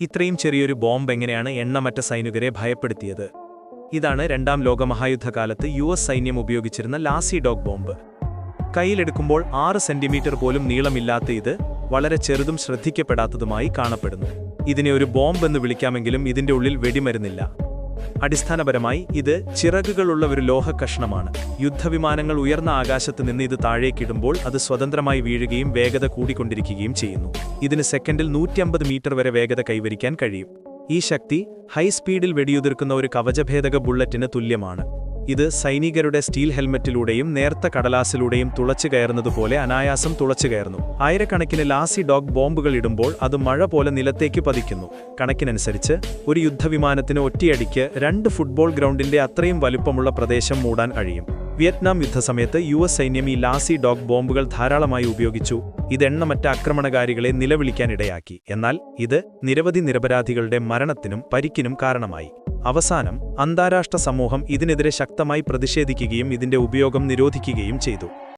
ഇത്രയും ചെറിയൊരു ബോംബ് എങ്ങനെയാണ് എണ്ണമറ്റ സൈനികരെ ഭയപ്പെടുത്തിയത്? ഇതാണ് രണ്ടാം ലോകമഹായുദ്ധകാലത്ത് യു എസ് സൈന്യം ഉപയോഗിച്ചിരുന്ന ലാസി ഡോഗ് ബോംബ്. കയ്യിലെടുക്കുമ്പോൾ ആറ് സെന്റിമീറ്റർ പോലും നീളമില്ലാത്ത ഇത് വളരെ ചെറുതും ശ്രദ്ധിക്കപ്പെടാത്തതുമായി കാണപ്പെടുന്നു. ഇതിനെ ഒരു ബോംബ് എന്ന് വിളിക്കാമെങ്കിലും ഇതിന്റെ ഉള്ളിൽ വെടിമരുന്നില്ല. അടിസ്ഥാനപരമായി ഇത് ചിറകുകളുള്ള ഒരു ലോഹ കഷ്ണമാണ് യുദ്ധവിമാനങ്ങൾ ഉയർന്ന ആകാശത്ത് നിന്ന് ഇത് താഴേക്കിടുമ്പോൾ അത് സ്വതന്ത്രമായി വീഴുകയും വേഗത കൂടിക്കൊണ്ടിരിക്കുകയും ചെയ്യുന്നു. ഇതിന് സെക്കൻഡിൽ നൂറ്റിയമ്പത് മീറ്റർ വരെ വേഗത കൈവരിക്കാൻ കഴിയും. ഈ ശക്തി ഹൈ സ്പീഡിൽ വെടിയുതിർക്കുന്ന ഒരു കവചഭേദക ബുള്ളറ്റിന് തുല്യമാണ്. ഇത് സൈനികരുടെ സ്റ്റീൽ ഹെൽമറ്റിലൂടെയും നേർത്ത കടലാസിലൂടെയും തുളച്ചു കയറുന്നതുപോലെ അനായാസം തുളച്ചു കയറുന്നു. ആയിരക്കണക്കിന് ലാസി ഡോഗ് ബോംബുകൾ ഇടുമ്പോൾ അത് മഴ പോലെ നിലത്തേക്ക് പതിക്കുന്നു. കണക്കിനനുസരിച്ച് ഒരു യുദ്ധവിമാനത്തിന് ഒറ്റയടിക്ക് രണ്ട് ഫുട്ബോൾ ഗ്രൗണ്ടിന്റെ അത്രയും വലുപ്പമുള്ള പ്രദേശം മൂടാൻ കഴിയും. വിയറ്റ്നാം യുദ്ധസമയത്ത് യു എസ് സൈന്യം ഈ ലാസി ഡോഗ് ബോംബുകൾ ധാരാളമായി ഉപയോഗിച്ചു. ഇതെണ്ണമറ്റ ആക്രമണകാരികളെ നിലവിളിക്കാനിടയാക്കി. എന്നാൽ ഇത് നിരവധി നിരപരാധികളുടെ മരണത്തിനും പരിക്കിനും കാരണമായി. അവസാനം അന്താരാഷ്ട്ര സമൂഹം ഇതിനെതിരെ ശക്തമായി പ്രതിഷേധിക്കുകയും ഇതിന്റെ ഉപയോഗം നിരോധിക്കുകയും ചെയ്തു.